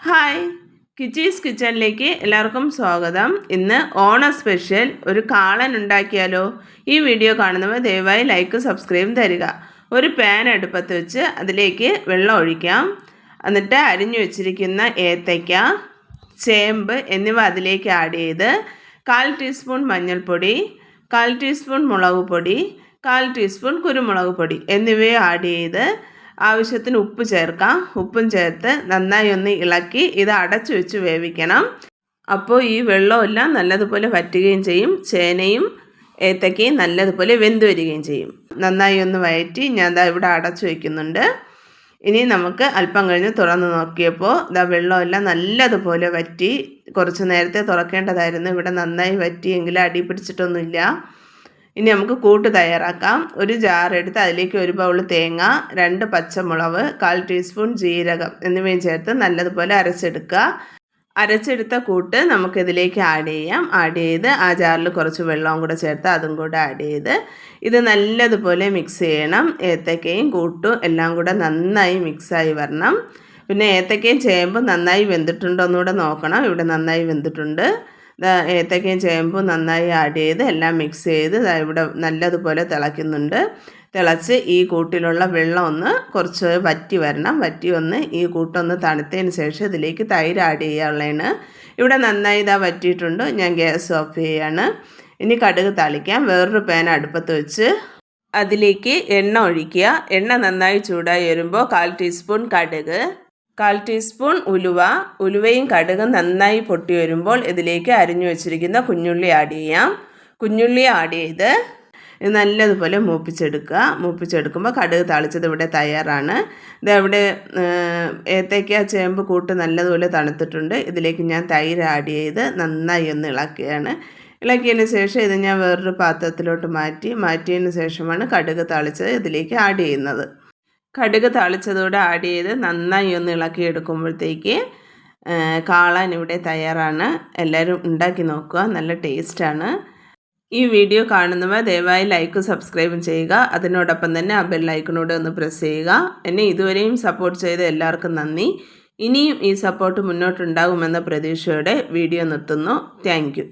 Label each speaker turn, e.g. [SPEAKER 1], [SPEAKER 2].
[SPEAKER 1] Hi. കിച്ചീസ് കിച്ചണിലേക്ക് എല്ലാവർക്കും സ്വാഗതം. ഇന്ന് ഓണ സ്പെഷ്യൽ ഒരു കാളൻ ഉണ്ടാക്കിയാലോ? ഈ വീഡിയോ കാണുന്നവർ ദയവായി ലൈക്ക് സബ്സ്ക്രൈബ് തരിക. ഒരു പാൻ അടുപ്പത്ത് വെച്ച് അതിലേക്ക് വെള്ളം ഒഴിക്കാം. എന്നിട്ട് അരിഞ്ഞു വെച്ചിരിക്കുന്ന ഏത്തയ്ക്ക ചേമ്പ് എന്നിവ അതിലേക്ക് ആഡ് ചെയ്ത് കാൽ ടീസ്പൂൺ മഞ്ഞൾപ്പൊടി കാൽ ടീസ്പൂൺ മുളക് പൊടി കാൽ ടീസ്പൂൺ കുരുമുളക് പൊടി എന്നിവയെ ആഡ് ചെയ്ത് ആവശ്യത്തിന് ഉപ്പ് ചേർക്കാം. ഉപ്പും ചേർത്ത് നന്നായി ഒന്ന് ഇളക്കി ഇത് അടച്ചു വെച്ച് വേവിക്കണം. അപ്പോൾ ഈ വെള്ളമെല്ലാം നല്ലതുപോലെ വറ്റുകയും ചെയ്യും. ചേനയും ഏത്തക്കയും നല്ലതുപോലെ വെന്ത് വരികയും ചെയ്യും. നന്നായി ഒന്ന് വയറ്റി ഞാൻ ദാ ഇവിടെ അടച്ചു വയ്ക്കുന്നുണ്ട് ഇനി നമുക്ക് അല്പം കഴിഞ്ഞ് തുറന്ന് നോക്കിയപ്പോൾ ഇതാ വെള്ളമെല്ലാം നല്ലതുപോലെ വറ്റി കുറച്ച് നേരത്തെ തുറക്കേണ്ടതായിരുന്നു. ഇവിടെ നന്നായി വറ്റിയെങ്കിലും അടി പിടിച്ചിട്ടൊന്നുമില്ല. ഇനി നമുക്ക് കൂട്ട് തയ്യാറാക്കാം. ഒരു ജാർ എടുത്ത് അതിലേക്ക് ഒരു ബൗൾ തേങ്ങ രണ്ട് പച്ചമുളക് കാൽ ടീസ്പൂൺ ജീരകം എന്നിവയും ചേർത്ത് നല്ലതുപോലെ അരച്ചെടുക്കുക. അരച്ചെടുത്ത കൂട്ട് നമുക്കിതിലേക്ക് ആഡ് ചെയ്യാം. ആഡ് ചെയ്ത് ആ ജാറിൽ കുറച്ച് വെള്ളവും കൂടെ ചേർത്ത് അതും കൂടെ ആഡ് ചെയ്ത് ഇത് നല്ലതുപോലെ മിക്സ് ചെയ്യണം. ഏത്തക്കയും കൂട്ടും എല്ലാം കൂടെ നന്നായി മിക്സായി വരണം. പിന്നെ ഏത്തക്കയും ചേമ്പും നന്നായി വെന്തിട്ടുണ്ടോ എന്നുകൂടെ നോക്കണം. ഇവിടെ നന്നായി വെന്തിട്ടുണ്ട്. ഏത്തക്കയും ചേമ്പും നന്നായി ആഡ് ചെയ്ത് എല്ലാം മിക്സ് ചെയ്ത് ഇവിടെ നല്ലതുപോലെ തിളയ്ക്കുന്നുണ്ട്. തിളച്ച് ഈ കൂട്ടിലുള്ള വെള്ളം ഒന്ന് കുറച്ച് വറ്റി വരണം. വറ്റി ഒന്ന് ഈ കൂട്ടൊന്ന് തണുത്തതിന് ശേഷം ഇതിലേക്ക് തൈര് ആഡ് ചെയ്യാനുള്ളതാണ്. ഇവിടെ നന്നായി ഇതാ വറ്റിയിട്ടുണ്ട്. ഞാൻ ഗ്യാസ് ഓഫ് ചെയ്യാണ്. ഇനി കടുക് തളിക്കാം. വേറൊരു പാൻ അടുപ്പത്ത് വെച്ച് അതിലേക്ക് എണ്ണ ഒഴിക്കുക. എണ്ണ നന്നായി ചൂടായി വരുമ്പോൾ കാൽ ടീസ്പൂൺ കടുക്. കാൽ ടീസ്പൂൺ ഉലുവ ഉലുവയും കടുകും നന്നായി പൊട്ടി വരുമ്പോൾ ഇതിലേക്ക് അരിഞ്ഞു വെച്ചിരിക്കുന്ന കുഞ്ഞുള്ളി ആഡ് ചെയ്യാം. കുഞ്ഞുള്ളി ആഡ് ചെയ്ത് നല്ലതുപോലെ മൂപ്പിച്ചെടുക്കുക. മൂപ്പിച്ചെടുക്കുമ്പോൾ കടുക് തളിച്ചത് ഇവിടെ തയ്യാറാണ്. ഇത് അവിടെ ഏത്തയ്ക്ക ചേമ്പ് കൂട്ട് നല്ലതുപോലെ തണുത്തിട്ടുണ്ട്. ഇതിലേക്ക് ഞാൻ തൈര് ആഡ് ചെയ്ത് നന്നായി ഒന്ന് ഇളക്കുകയാണ്. ഇളക്കിയതിന് ശേഷം ഇത് ഞാൻ വേറൊരു പാത്രത്തിലോട്ട് മാറ്റി മാറ്റിയതിന് ശേഷമാണ് കടുക് തളിച്ചത് ഇതിലേക്ക് ആഡ് ചെയ്യുന്നത്. കടുക് താളിച്ചതോടെ ആഡ് ചെയ്ത് നന്നായി ഒന്ന് ഇളക്കി എടുക്കുമ്പോഴത്തേക്ക് കാളാൻ ഇവിടെ തയ്യാറാണ്. എല്ലാവരും ഉണ്ടാക്കി നോക്കുക. നല്ല ടേസ്റ്റാണ് ഈ വീഡിയോ കാണുന്നവർ ദയവായി ലൈക്കും സബ്സ്ക്രൈബും ചെയ്യുക. അതിനോടൊപ്പം തന്നെ ആ ബെല്ലൈക്കണോട് ഒന്ന് പ്രസ് ചെയ്യുക. എന്നെ ഇതുവരെയും സപ്പോർട്ട് ചെയ്ത എല്ലാവർക്കും നന്ദി. ഇനിയും ഈ സപ്പോർട്ട് മുന്നോട്ടുണ്ടാകുമെന്ന പ്രതീക്ഷയോടെ വീഡിയോ നിർത്തുന്നു. താങ്ക്